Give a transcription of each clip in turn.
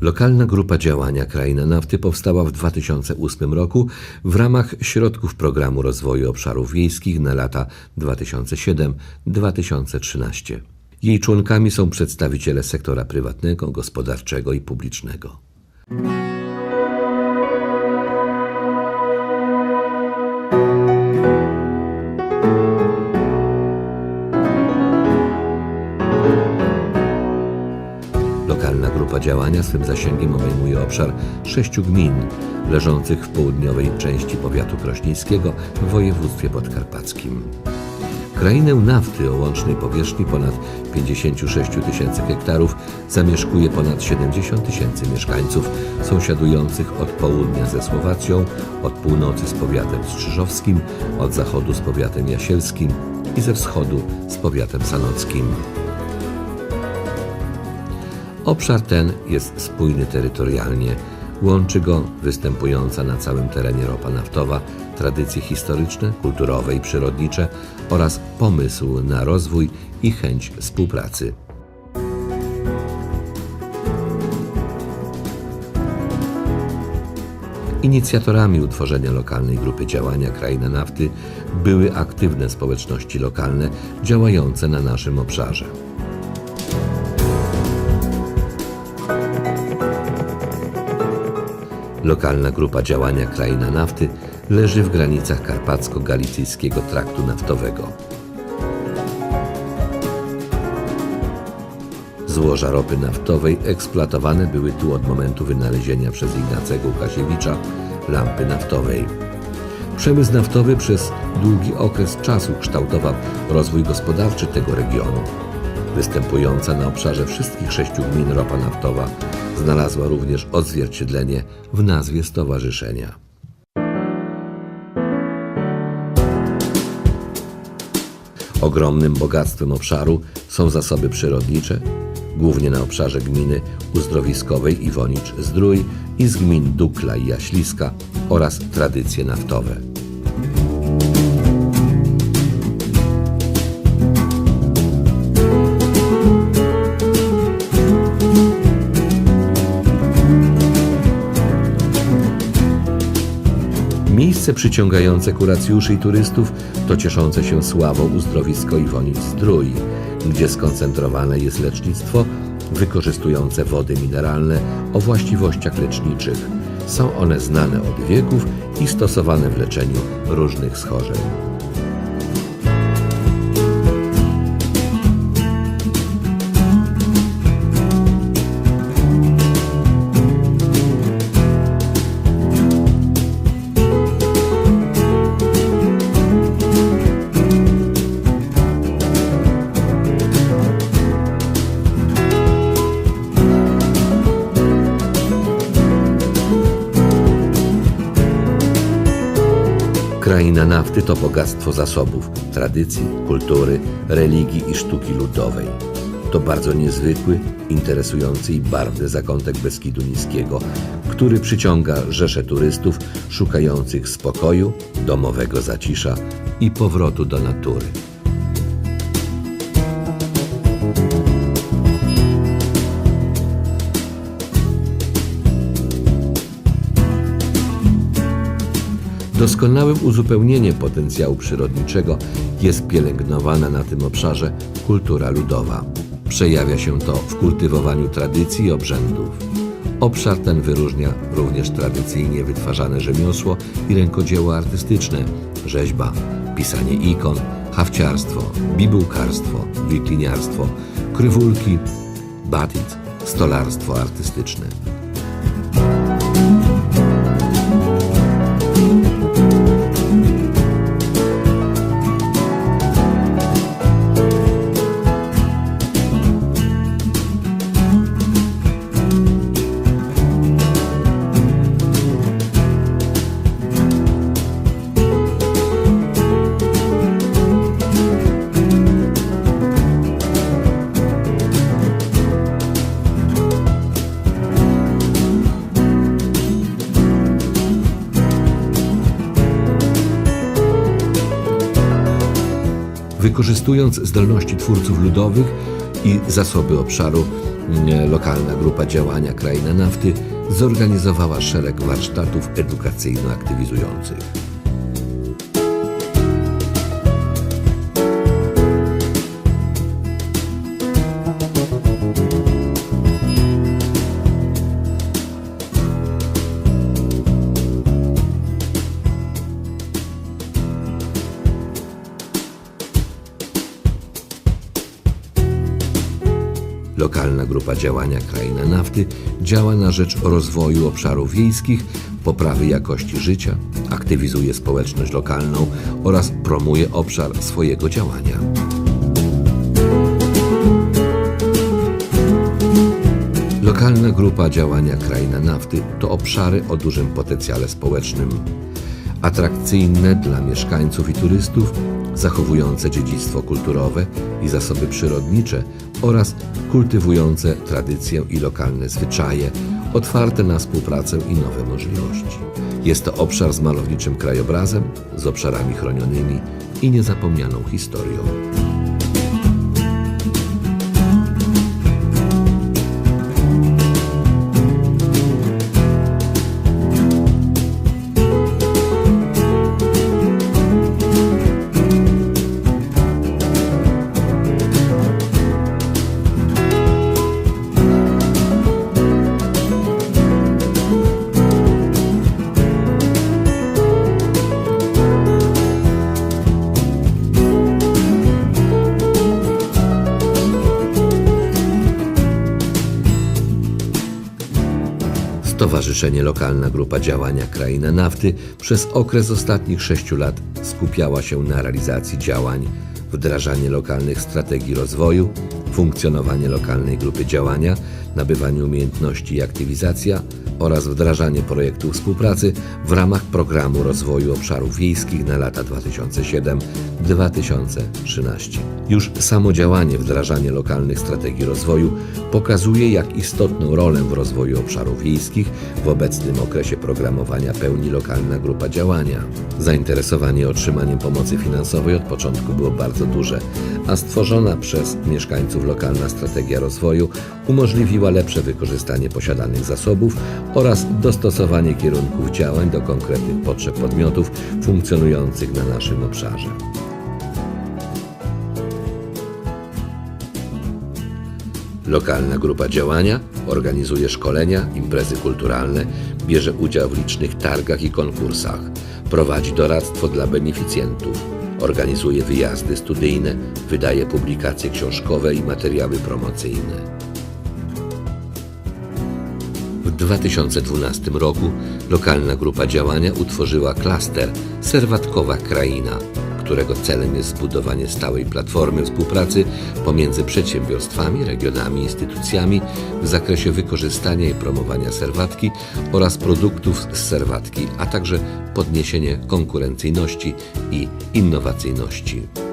Lokalna grupa działania Kraina Nafty powstała w 2008 roku w ramach środków Programu Rozwoju Obszarów Wiejskich na lata 2007-2013. Jej członkami są przedstawiciele sektora prywatnego, gospodarczego i publicznego. Grupa działania swym zasięgiem obejmuje obszar sześciu gmin leżących w południowej części powiatu krośnieńskiego w województwie podkarpackim. Krainę nafty o łącznej powierzchni ponad 56 tysięcy hektarów zamieszkuje ponad 70 tysięcy mieszkańców sąsiadujących od południa ze Słowacją, od północy z powiatem strzyżowskim, od zachodu z powiatem jasielskim i ze wschodu z powiatem sanockim. Obszar ten jest spójny terytorialnie. Łączy go występująca na całym terenie ropa naftowa, tradycje historyczne, kulturowe i przyrodnicze oraz pomysł na rozwój i chęć współpracy. Inicjatorami utworzenia lokalnej grupy działania Kraina Nafty były aktywne społeczności lokalne działające na naszym obszarze. Lokalna grupa działania Kraina Nafty leży w granicach karpacko-galicyjskiego traktu naftowego. Złoża ropy naftowej eksploatowane były tu od momentu wynalezienia przez Ignacego Łukasiewicza lampy naftowej. Przemysł naftowy przez długi okres czasu kształtował rozwój gospodarczy tego regionu. Występująca na obszarze wszystkich sześciu gmin ropa naftowa znalazła również odzwierciedlenie w nazwie stowarzyszenia. Ogromnym bogactwem obszaru są zasoby przyrodnicze, głównie na obszarze gminy uzdrowiskowej Iwonicz-Zdrój i z gmin Dukla i Jaśliska oraz tradycje naftowe. Miejsce przyciągające kuracjuszy i turystów to cieszące się sławą uzdrowisko Iwonic Zdrój, gdzie skoncentrowane jest lecznictwo wykorzystujące wody mineralne o właściwościach leczniczych. Są one znane od wieków i stosowane w leczeniu różnych schorzeń. Kraina nafty to bogactwo zasobów, tradycji, kultury, religii i sztuki ludowej. To bardzo niezwykły, interesujący i barwny zakątek Beskidu Niskiego, który przyciąga rzesze turystów szukających spokoju, domowego zacisza i powrotu do natury. Doskonałym uzupełnieniem potencjału przyrodniczego jest pielęgnowana na tym obszarze kultura ludowa. Przejawia się to w kultywowaniu tradycji i obrzędów. Obszar ten wyróżnia również tradycyjnie wytwarzane rzemiosło i rękodzieło artystyczne, rzeźba, pisanie ikon, hawciarstwo, bibułkarstwo, wikliniarstwo, krywulki, batit, stolarstwo artystyczne. Wykorzystując zdolności twórców ludowych i zasoby obszaru, mm, lokalna grupa działania Kraina Nafty zorganizowała szereg warsztatów edukacyjno-aktywizujących. Lokalna grupa działania Kraina Nafty działa na rzecz rozwoju obszarów wiejskich, poprawy jakości życia, aktywizuje społeczność lokalną oraz promuje obszar swojego działania. Lokalna grupa działania Kraina Nafty to obszary o dużym potencjale społecznym, atrakcyjne dla mieszkańców i turystów, zachowujące dziedzictwo kulturowe i zasoby przyrodnicze oraz kultywujące tradycję i lokalne zwyczaje, otwarte na współpracę i nowe możliwości. Jest to obszar z malowniczym krajobrazem, z obszarami chronionymi i niezapomnianą historią. Stowarzyszenie Lokalna Grupa Działania Kraina Nafty przez okres ostatnich sześciu lat skupiała się na realizacji działań, wdrażanie lokalnych strategii rozwoju, funkcjonowanie lokalnej grupy działania, nabywanie umiejętności i aktywizacja oraz wdrażanie projektów współpracy w ramach programu rozwoju obszarów wiejskich na lata 2007-2013. Już samo działanie, wdrażanie lokalnych strategii rozwoju pokazuje, jak istotną rolę w rozwoju obszarów wiejskich w obecnym okresie programowania pełni lokalna grupa działania. Zainteresowanie otrzymaniem pomocy finansowej od początku było bardzo duże, a stworzona przez mieszkańców lokalna strategia rozwoju umożliwiła lepsze wykorzystanie posiadanych zasobów oraz dostosowanie kierunków działań do konkretnych potrzeb podmiotów funkcjonujących na naszym obszarze. Lokalna grupa działania organizuje szkolenia, imprezy kulturalne, bierze udział w licznych targach i konkursach, prowadzi doradztwo dla beneficjentów, organizuje wyjazdy studyjne, wydaje publikacje książkowe i materiały promocyjne. 2012 roku lokalna grupa działania utworzyła klaster Serwatkowa Kraina, którego celem jest zbudowanie stałej platformy współpracy pomiędzy przedsiębiorstwami, regionami instytucjami w zakresie wykorzystania i promowania serwatki oraz produktów z serwatki, a także podniesienie konkurencyjności i innowacyjności.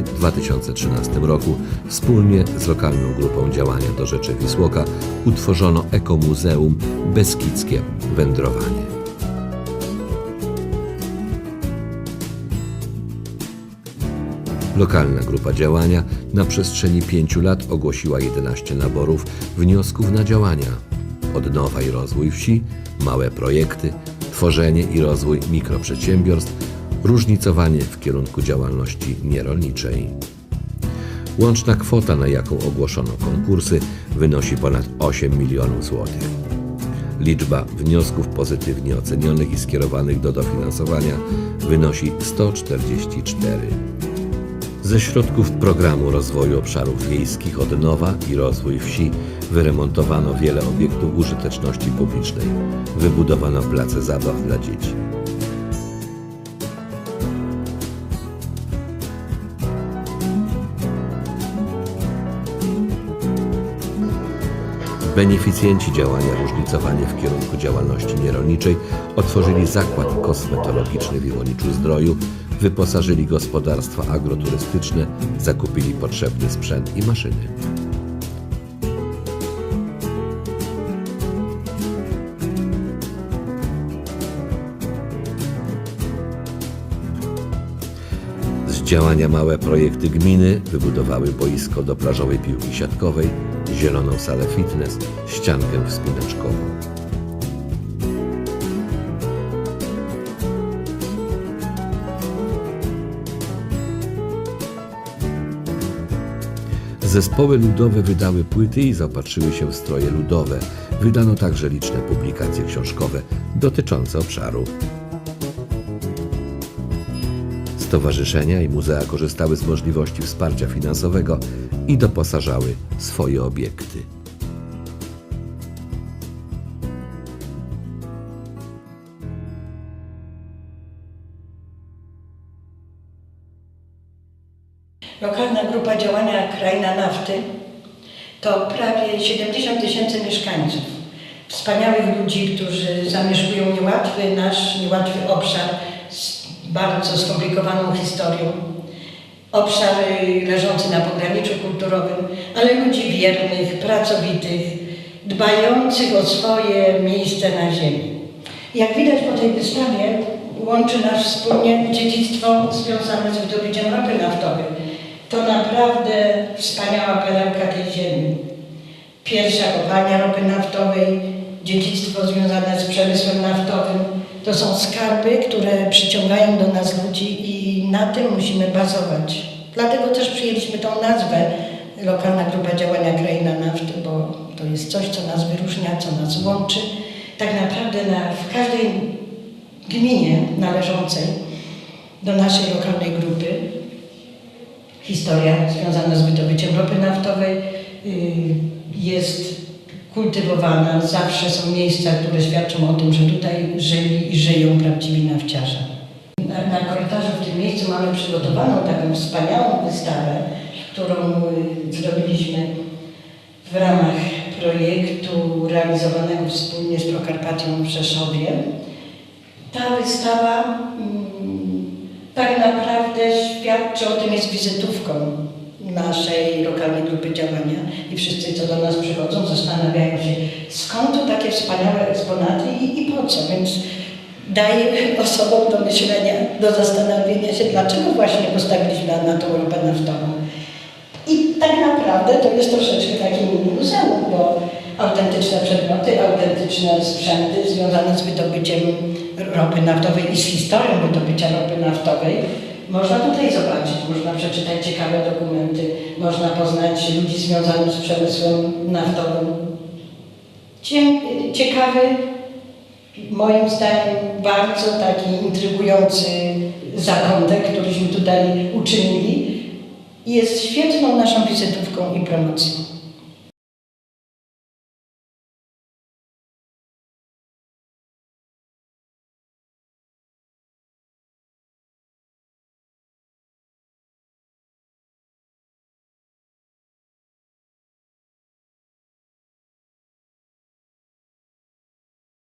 W 2013 roku wspólnie z lokalną grupą działania do Rzeczy Wisłoka utworzono Ekomuzeum Beskidzkie Wędrowanie. Lokalna grupa działania na przestrzeni pięciu lat ogłosiła 11 naborów wniosków na działania. Odnowa i rozwój wsi, małe projekty, tworzenie i rozwój mikroprzedsiębiorstw, różnicowanie w kierunku działalności nierolniczej. Łączna kwota, na jaką ogłoszono konkursy, wynosi ponad 8 milionów złotych. Liczba wniosków pozytywnie ocenionych i skierowanych do dofinansowania wynosi 144. Ze środków programu rozwoju obszarów wiejskich Odnowa i rozwój wsi wyremontowano wiele obiektów użyteczności publicznej. Wybudowano place zabaw dla dzieci. Beneficjenci działania różnicowanie w kierunku działalności nierolniczej otworzyli zakład kosmetologiczny w Iwoniczu Zdroju, wyposażyli gospodarstwa agroturystyczne, zakupili potrzebny sprzęt i maszyny. Z działania małe projekty gminy wybudowały boisko do plażowej piłki siatkowej, zieloną salę fitness, ściankę wspinaczkową. Zespoły ludowe wydały płyty i zaopatrzyły się w stroje ludowe. Wydano także liczne publikacje książkowe dotyczące obszaru. Stowarzyszenia i muzea korzystały z możliwości wsparcia finansowego i doposażały swoje obiekty. Lokalna grupa działania Kraina Nafty to prawie 70 tysięcy mieszkańców. Wspaniałych ludzi, którzy zamieszkują niełatwy nasz, niełatwy obszar z bardzo skomplikowaną historią. Obszar leżący na pograniczu kulturowym, ale ludzi wiernych, pracowitych, dbających o swoje miejsce na ziemi. Jak widać po tej wystawie, łączy nas wspólnie dziedzictwo związane z wydobyciem ropy naftowej. To naprawdę wspaniała perełka tej ziemi. Pierwsza kopalnia ropy naftowej, dziedzictwo związane z przemysłem naftowym. To są skarby, które przyciągają do nas ludzi i na tym musimy bazować. Dlatego też przyjęliśmy tą nazwę Lokalna Grupa Działania Kraina Nafty, bo to jest coś, co nas wyróżnia, co nas łączy. Tak naprawdę na, w każdej gminie należącej do naszej lokalnej grupy historia związana z wydobyciem ropy naftowej y, jest kultywowana. Zawsze są miejsca, które świadczą o tym, że tutaj żyli i żyją prawdziwi nafciarze. Na, na korytarzu w tym miejscu mamy przygotowaną taką wspaniałą wystawę, którą y, zrobiliśmy w ramach projektu realizowanego wspólnie z Prokarpatią w Rzeszowie. Ta wystawa mm, tak naprawdę świadczy o tym, jest wizytówką naszej lokalnej grupy działania i wszyscy, co do nas przychodzą, zastanawiają się, skąd tu takie wspaniałe eksponaty i, i po co, więc daje osobom do myślenia, do zastanowienia się, dlaczego właśnie postawiliśmy na, na tą ropę naftową. I tak naprawdę to jest troszeczkę takie mini muzeum, bo autentyczne przedmioty, autentyczne sprzęty związane z wydobyciem ropy naftowej i z historią wydobycia ropy naftowej można tutaj zobaczyć, można przeczytać ciekawe dokumenty, można poznać ludzi związanych z przemysłem naftowym. Cie- Ciekawy, moim zdaniem bardzo taki intrygujący zakątek, któryśmy tutaj uczynili jest świetną naszą wizytówką i promocją.